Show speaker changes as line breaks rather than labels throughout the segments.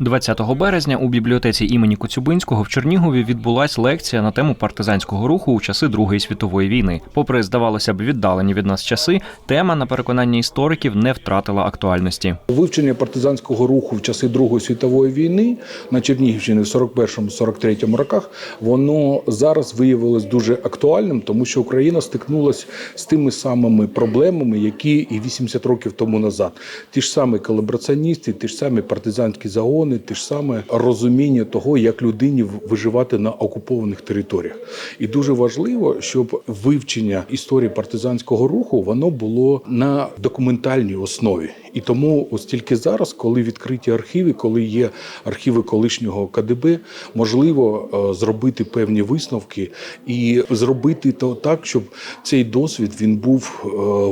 20 березня у бібліотеці імені Коцюбинського в Чернігові відбулась лекція на тему партизанського руху у часи Другої світової війни. Попри, здавалося б, віддалені від нас часи, тема, на переконання істориків, не втратила актуальності.
Вивчення партизанського руху в часи Другої світової війни на Чернігівщині в 41-43 роках воно зараз виявилось дуже актуальним, тому що Україна стикнулася з тими самими проблемами, які і 80 років тому назад. Ті ж самі колабораціоністи, ті ж самі партизанські загони, ті ж саме розуміння того, як людині виживати на окупованих територіях. І дуже важливо, щоб вивчення історії партизанського руху воно було на документальній основі. І тому ось тільки зараз, коли відкриті архіви, коли є архіви колишнього КДБ, можливо е, зробити певні висновки і зробити то так, щоб цей досвід він був е,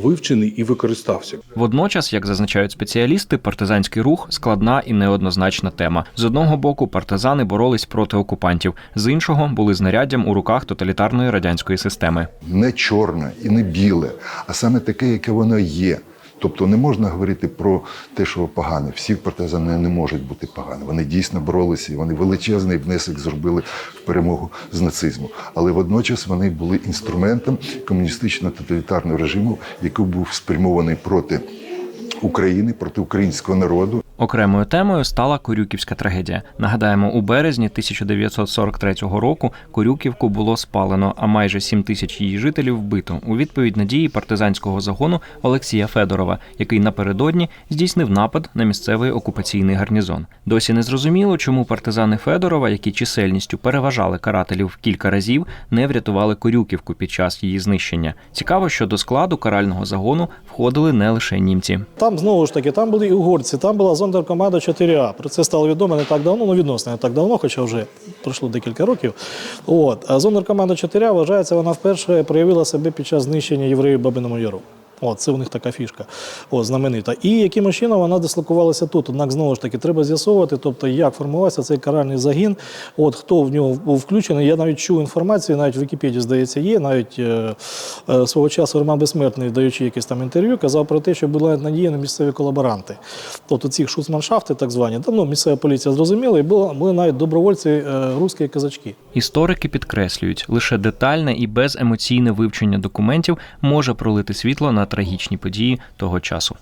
вивчений і використався.
Водночас, як зазначають спеціалісти, партизанський рух складна і неоднозначна тема. З одного боку, партизани боролись проти окупантів, з іншого були знаряддям у руках тоталітарної радянської системи.
не чорне і не біле, а саме таке, яке воно є. Тобто не можна говорити про те, що погане. Всі партизани не можуть бути погані. Вони дійсно боролися, і вони величезний внесок зробили в перемогу з нацизму. Але водночас вони були інструментом комуністично-тоталітарного режиму, який був спрямований проти України, проти українського народу.
Окремою темою стала Корюківська трагедія. Нагадаємо, у березні 1943 року Корюківку було спалено, а майже 7 тисяч її жителів вбито у відповідь на дії партизанського загону Олексія Федорова, який напередодні здійснив напад на місцевий окупаційний гарнізон. Досі не зрозуміло, чому партизани Федорова, які чисельністю переважали карателів кілька разів, не врятували Корюківку під час її знищення. Цікаво, що до складу карального загону входили не лише німці.
Там знову ж таки, там були і угорці, там була зондеркоманда 4А. Про це стало відомо не так давно, ну відносно не так давно, хоча вже пройшло декілька років. От. А зондеркоманда 4А вважається, вона вперше проявила себе під час знищення євреїв Бабиному Яру. От, це у них така фішка, от, знаменита. І яким чином вона дислокувалася тут. Однак, знову ж таки, треба з'ясовувати, тобто, як формувався цей каральний загін, от, хто в нього був включений. Я навіть чув інформацію, навіть в Вікіпедії, здається, є. Навіть е, е, свого часу Роман Безсмертний, даючи якесь там інтерв'ю, казав про те, що були надіяні місцеві колаборанти. Тобто ці шуцманшафти, так звані, там ну, місцева поліція зрозуміла, і були, були навіть добровольці е, русські казачки.
Історики підкреслюють, лише детальне і беземоційне вивчення документів може пролити світло на трагічні події того часу.